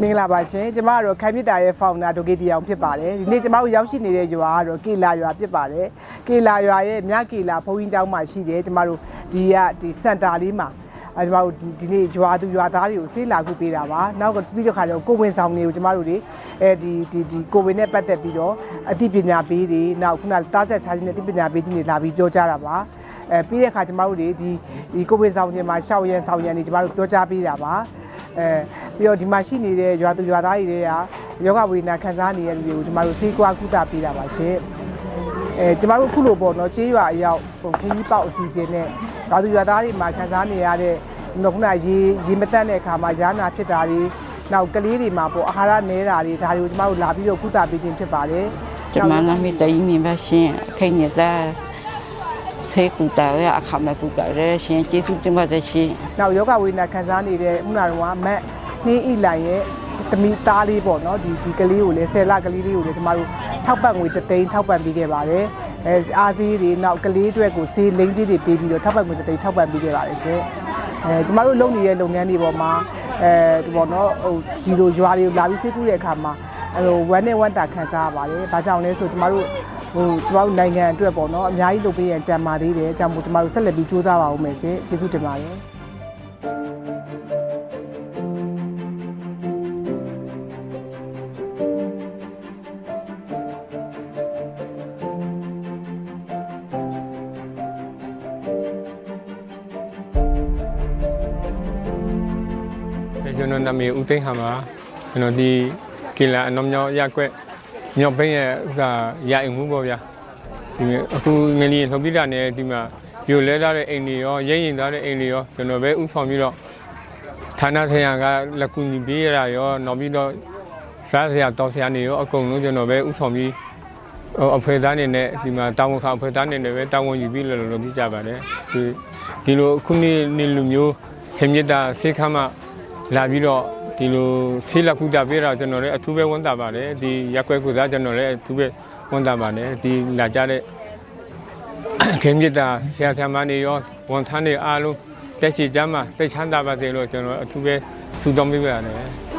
မင်္ဂလာပါရှင်ကျမကတော့ခိုင်မြတာရဲ့ founder ဒေါကေတီအောင်ဖြစ်ပါတယ်ဒီနေ့ကျမတို့ရောက်ရှိနေတဲ့ရွာကတော့ကေလာရွာဖြစ်ပါတယ်ကေလာရွာရဲ့မြကေလာဘုန်းကြီးကျောင်းမှာရှိတယ်ကျမတို့ဒီကဒီစင်တာလေးမှာအဲကျမတို့ဒီနေ့ရွာသူရွာသားတွေကိုဆေးလာခုပေးတာပါနောက်ပြီးတော့ခါကျတော့ကိုဝင်ဆောင်တွေကိုကျမတို့တွေအဲဒီဒီဒီကိုဝင်နဲ့ပတ်သက်ပြီးတော့အသိပညာပေးတွေနောက်ခုနတားဆက်ချားခြင်းနဲ့အသိပညာပေးခြင်းတွေလာပြီးပြောကြတာပါ အဲပြီးတဲ့အခါကျမတို့တွေဒီဒီကိုဝင်ဆောင်ခြင်းမှာရှောက်ရဲဆောင်ရံတွေကျမတို့ပြောကြားပေးတာပါအဲပြီးတော့ဒီမှာရှိနေတဲ့ရွာသူရွာသားတွေတွေကယောဂဝေဒနာခံစားနေတဲ့လူတွေကိုကျမတို့ဆေးကွာကုသပေးတာပါရှင်အဲကျမတို့အခုလိုပေါ့နော်ကြေးရွာအရောက်ဟိုခရီးပေါက်အစီအစဉ်နဲ့ရွာသူရွာသားတွေမှာခံစားနေရတဲ့ခုနရေရေမတက်တဲ့အခါမှာယာနာဖြစ်တာတွေနောက်ကလေးတွေမှာပေါ့အာဟာရနည်းတာတွေဒါတွေကိုကျမတို့လာပြီးတော့ကုသပေးခြင်းဖြစ်ပါတယ်ကျမနာမည်တရ ဆေကူတာရအခမကူတာရရှင်ကျေးဇူးတင်ပါတယ်ရှင်နောက်ယောဂဝေဒနာခံစားနေတဲ့ခုနကတော့မက်နှင်းဣလိုင်ရဲ့တမီသားလေးပေါ့နော်ဒီဒီကလေးကိုလည်းဆယ်လကလေးလေးကိုလည်းကျမတို့ထောက်ပံ့ငွေတစ်သိန်းထောက်ပံ့ပေးခဲ့ပါတယ်အဲအားစီးတွေနောက်ကလေးအတွက်ကိုစေးလိမ့်စီးတွေပေးပြီးတော့ထောက်ပံ့ငွေတစ်သိန်းထောက်ပံ့ပေးခဲ့ပါတယ်ရှင်အဲကျမတို့လုပ်နေတဲ့လုပ်ငန်းတွေပေါ်မှာအဲဒီပေါ့နော်ဟိုဒီလိုရွာတွေကိုလာပြီးစေးကူးတဲ့အခါမှာ အဲဟိုဝမ်းနဲ့ဝမ်းတာခံစားရပါတယ်။ဘာကြောင့်လဲဆိုကျမတို့ဟိုကျမတို့နိုင်ငံအတွက်ပေါ့နော်အများကြီးလုပ်ပေးရန်ကြံပါသေးတယ်။အကြောင်းမို့ကျမတို့ဆက်လက်ပြီးစူးစမ်းပါဦးမယ်ရှင်။ကျေးဇူးတင်ပါတယ်။အဲကျွန်တော်နာမည်ဦးသိန်းဟံပါကျွန်တော်ဒီ ကီလာအနော်မြောက်ရက်ကွက်မြောက်ဘင်းရဲ့ဥစ္စာရအိမ်မှုပေါ့ဗျာဒီမှာအခုငလျင်လှုပ်ပြီးတာနဲ့ဒီမှာပြိုလဲထားတဲ့အိမ်တွေရောရိမ့်ရင်ထားတဲ့အိမ်တွေရောကျွန်တော်ပဲဥဆောင်ပြီးတော့ဌာနဆိုင်ရာကလက်ကူညီပေးရတာရောနောက်ပြီးတော့စားစရာတောက်စရာနေရောအကုန်လုံးကျွန်တော်ပဲဥဆောင်ပြီးဟိုအဖွဲ့သားနေနဲ့ဒီမှာတာဝန်ခံအဖွဲ့သားနေနဲ့ပဲတာဝန်ယူပြီးလို့လို့ပြကြပါတယ်ဒီဒီလိုအခုနေ့နေ့လူမျိုးခင်မြစ်တာဆေးခမ်းမှလာပြီးတော့ ဒီလိုဆေးလက်ကူတာပေးတာကျွန်တော်လည်းအထူးပဲဝန်တာပါတယ်ဒီရက်ွက်ကူစားကျွန်တော်လည်းအထူးပဲဝန်တာပါတယ်ဒီလာကြတဲ့ခင်မြစ်တာဆရာဆရာမတွေရောဝန်ထမ်းတွေအားလုံးတက်ရှိကြမှာစိတ်ချမ်းသာပါစေလို့ကျွန်တော်အထူးပဲဆုတောင်းပေးပါတယ်